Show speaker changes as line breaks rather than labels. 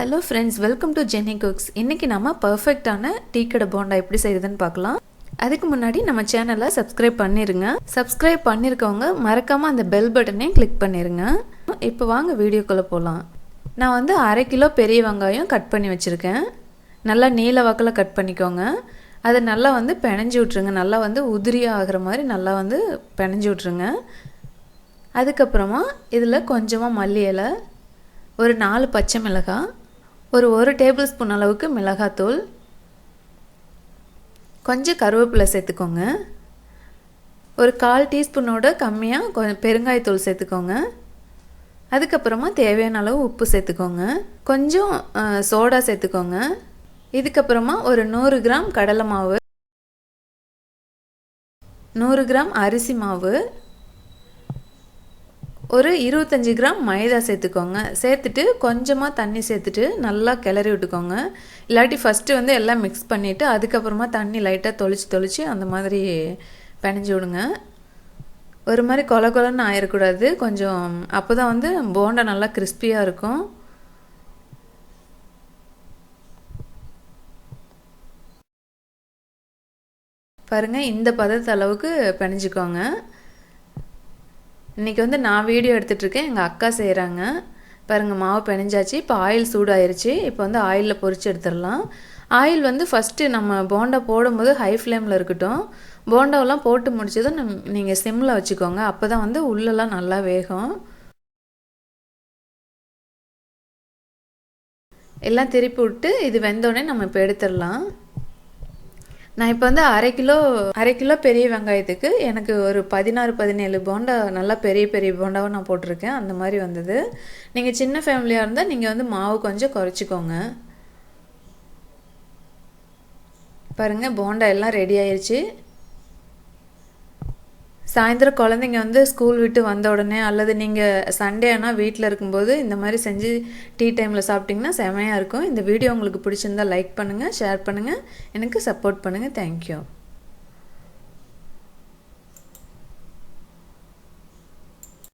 Hello friends welcome to Jeni cooks இன்றைக்கி நம்ம பர்ஃபெக்டான டீ கடை போண்டா எப்படி செய்யுதுன்னு பார்க்கலாம். அதுக்கு முன்னாடி நம்ம சேனலை சப்ஸ்கிரைப் பண்ணிடுங்க சப்ஸ்கிரைப் பண்ணியிருக்கவங்க மறக்காமல் அந்த பெல் பட்டனையும் கிளிக் பண்ணிடுங்க இப்போ வாங்க வீடியோக்குள்ளே போகலாம் நான் வந்து அரை கிலோ பெரிய வெங்காயம் கட் பண்ணி வச்சுருக்கேன். நல்லா நீல வாக்கில் கட் பண்ணிக்கோங்க. அதை நல்லா வந்து பிணைஞ்சி விட்ருங்க நல்லா வந்து உதிரியாக ஆகிற மாதிரி நல்லா வந்து பிணைஞ்சி விட்ருங்க அதுக்கப்புறமா இதில் கொஞ்சமாக மல்லி இலை ஒரு நாலு பச்சை மிளகாய் ஒரு ஒரு டேபிள் ஸ்பூன் அளவுக்கு மிளகாத்தூள். கொஞ்சம் கருவேப்பிலை சேர்த்துக்கோங்க. ஒரு கால் டீஸ்பூனோட கம்மியாக கொஞ்சம் பெருங்காயத்தூள் சேர்த்துக்கோங்க. அதுக்கப்புறமா தேவையான அளவு உப்பு சேர்த்துக்கோங்க. கொஞ்சம் சோடா சேர்த்துக்கோங்க. இதுக்கப்புறமா ஒரு நூறு கிராம் கடலை மாவு. நூறு கிராம் அரிசி மாவு. ஒரு இருபத்தஞ்சி கிராம் மைதா சேர்த்துக்கோங்க. சேர்த்துட்டு கொஞ்சமாக தண்ணி சேர்த்துட்டு நல்லா கிளறி விட்டுக்கோங்க. இல்லாட்டி ஃபஸ்ட்டு வந்து எல்லாம் மிக்ஸ் பண்ணிவிட்டு அதுக்கப்புறமா தண்ணி லைட்டாக தொளிச்சு தொளிச்சு அந்த மாதிரி பிணைஞ்சி விடுங்க. ஒரு மாதிரி கொல கொலன்னு ஆயிடக்கூடாது கொஞ்சம் அப்போ தான் வந்து போண்டா நல்லா கிறிஸ்பியாக இருக்கும். பாருங்கள் இந்த பதத்து அளவுக்கு பிணைஞ்சிக்கோங்க. இன்றைக்கி வந்து நான் வீடியோ எடுத்துகிட்ருக்கேன் எங்கள் அக்கா செய்கிறாங்க பாருங்கள் மாவு பிணைஞ்சாச்சு இப்போ ஆயில் சூடாயிருச்சு. இப்போ வந்து ஆயிலில் பொறிச்சு எடுத்துடலாம். ஆயில் வந்து ஃபஸ்ட்டு நம்ம போண்டா போடும்போது ஹை ஃப்ளேமில் இருக்கட்டும். போண்டாவெல்லாம் போட்டு முடிச்சதும் நம் நீங்கள் சிம்மில் வச்சுக்கோங்க. அப்போ தான் வந்து உள்ளெல்லாம் நல்லா வேகும். எல்லாம் திருப்பி விட்டு இது வெந்தோடனே நம்ம இப்போ எடுத்துடலாம். நான் இப்போ வந்து அரை கிலோ அரை கிலோ பெரிய வெங்காயத்துக்கு எனக்கு ஒரு பதினாறு பதினேழு போண்டா நல்லா பெரிய பெரிய போண்டாவும் நான் போட்டிருக்கேன். அந்த மாதிரி வந்தது. நீங்கள் சின்ன ஃபேமிலியாக இருந்தால் நீங்கள் வந்து மாவு கொஞ்சம் குறைச்சிக்கோங்க. பாருங்கள் போண்டா எல்லாம் ரெடி ஆயிடுச்சு சாயந்தரம் குழந்தைங்க வந்து ஸ்கூல் விட்டு வந்த உடனே அல்லது நீங்கள் சண்டே ஆனால் வீட்டில் இருக்கும்போது இந்த மாதிரி செஞ்சு டீ டைமில் சாப்பிட்டிங்கன்னா செமையாக இருக்கும். இந்த வீடியோ உங்களுக்கு பிடிச்சிருந்தா லைக் பண்ணுங்கள் ஷேர் பண்ணுங்கள் எனக்கு சப்போர்ட் பண்ணுங்கள் தேங்க்யூ